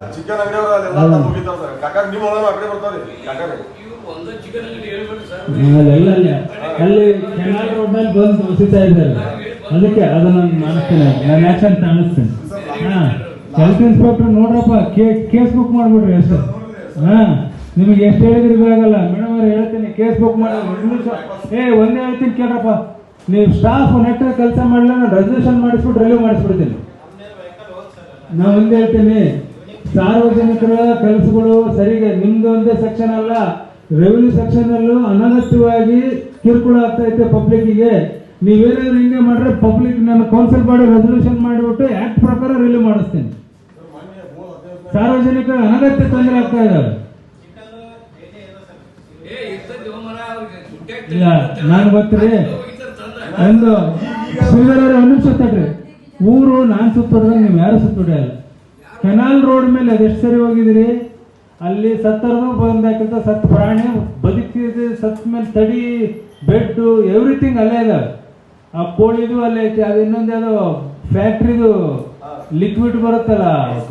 Chicken ಅಂಗಡಿ ಅಲ್ಲೆಲ್ಲ ತಂದು ಮುಗಿತಾವ ಸರ್. ಕಾಕಾಗ ನಿಮ್ಮ ಒಳಗೆ ಆ ಕಡೆ ಬರ್ತಾವ್ರಿ ಅಲ್ಲೆಲ್ಲ ಅಲ್ಲಿ ಅಲ್ಲಿ ಕೆನಾಲ್ ರೋಡ್ ಮೇಲೆ ಬಂದು ಹೊಸಿತಾ ಇದ್ದಾರೆ. ಅದಕ್ಕೆ ಅದನ್ನ ನಾನು ಮಾಡಿಸ್ತೇನೆ. ನಾನು ಆಕ್ಷನ್ ಕಾಣಿಸ್ತೇನೆ ಹಾ ಹೆಲ್ತ್ ಇನ್ಸ್ಪೆಕ್ಟರ್ ನೋಡ್ರಪ್ಪ ಕೇಸ್ ಬುಕ್ ಮಾಡ್ಬಿಡ್ರಿ ಅಷ್ಟೇ. ಹಾ ನಿಮಗೆ ಎಷ್ಟು ಹೇಳಿದ್ರು ಆಗಲ್ಲ ಮೇಡಮ್ ಅವ್ರು ಹೇಳ್ತೀನಿ ಕೇಸ್ ಬುಕ್ ಮಾಡಿ ಏ ಒಂದೇ ಹೇಳ್ತೀನಿ ಕೇಳ್ರಪ್ಪ. ನೀವು ಸ್ಟಾಫ್ ನೆಟ್ ಕೆಲಸ ಮಾಡಲಿಲ್ಲ ನಾನು ರೆಸಲ್ಯೂಷನ್ ಮಾಡಿಸ್ಬಿಟ್ಟು ರಿಲೀವ್ ಮಾಡಿಸ್ಬಿಡ್ತೀನಿ. ನಾ ಒಂದೇ ಹೇಳ್ತೀನಿ. ಸಾರ್ವಜನಿಕರ ಕೆಲಸಗಳು ಸರಿಗೆ. ನಿಮ್ದು ಒಂದೇ ಸೆಕ್ಷನ್ ಅಲ್ಲ. ರೆವಿನ್ಯೂ ಸೆಕ್ಷನ್ ಅಲ್ಲೂ ಅನಗತ್ಯವಾಗಿ ಕಿರುಕುಳ ಆಗ್ತಾ ಐತೆ ಪಬ್ಲಿಕ್ಕಿಗೆ ನೀವೇನಾದ್ರು ಹಿಂಗೆ ಮಾಡ್ರೆ ಪಬ್ಲಿಕ್ ನಾನು ಕೌನ್ಸಿಲ್ ಮಾಡಿ ರೆಸಲ್ಯೂಷನ್ ಮಾಡಿಬಿಟ್ಟು ಆಕ್ಟ್ ಪ್ರಕಾರ ರಿಲೀವ್ ಮಾಡಿಸ್ತೀನಿ. ಸಾರ್ವಜನಿಕರ ಅನಗತ್ಯ ತೊಂದರೆ ಆಗ್ತಾ ಇದ್ದಾರೆ. ಇಲ್ಲ ನಾನು ಬರ್ತೀರಿ. ಒಂದು ಶ್ರೀಧರ ಒಂದು ನಿಮಿಷ ತಡ್ರಿ. ಊರು ನಾನ್ ಸುತ್ತೋದ್ರೆ ನೀವು ಯಾರು ಸುತ್ತೋಡಿಯಲ್ಲ ಕೆನಾಲ್ ರೋಡ್ ಮೇಲೆ ಅದೆಷ್ಟು ಸರಿ ಹೋಗಿದಿರಿ ಅಲ್ಲಿ ಸತ್ತರದು ಬಂದಾಕಿಂತ ಸತ್ ಪ್ರಾಣಿ ಬದುಕಿದ ಸತ್ ಮೇಲೆ ತಡಿ ಬೆಡ್ ಎವ್ರಿಥಿಂಗ್ ಅಲ್ಲೇ ಇದೆ. ಆ ಕೋಳಿದು ಅಲ್ಲೇ ಐತಿ ಅದು ಇನ್ನೊಂದು ಯಾವುದೋ ಫ್ಯಾಕ್ಟ್ರಿದು ಲಿಕ್ವಿಡ್ ಬರುತ್ತಲ್ಲ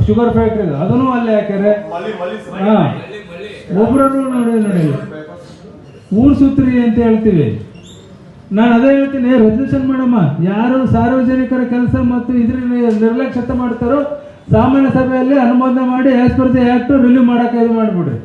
ಶುಗರ್ ಫ್ಯಾಕ್ಟ್ರಿದು ಅದನ್ನು ಅಲ್ಲೇ ಹಾಕ್ಯಾರೆ. ಹಾ. ಒಬ್ರನ್ನು ನೋಡಿ ನೋಡಿ. ಊರು ಸುತ್ರಿ ಅಂತ ಹೇಳ್ತೀವಿ. ನಾನು ಅದೇ ಹೇಳ್ತೀನಿ ರೆಸಲ್ಯೂಷನ್ ಮಾಡಮ್ಮ. ಯಾರು ಸಾರ್ವಜನಿಕರ ಕೆಲಸ ಮತ್ತು ಇದ್ರ ನಿರ್ಲಕ್ಷ್ಯತೆ ಮಾಡ್ತಾರೋ ಸಾಮಾನ್ಯ ಸಭೆಯಲ್ಲಿ ಅನುಮೋದನೆ ಮಾಡಿ ಸ್ಪರ್ಧೆ ಆಕ್ಟ್ ರಿಲೀವ್ ಮಾಡಕ್ಕೆ ಇದು ಮಾಡಿಬಿಡ್ರಿ.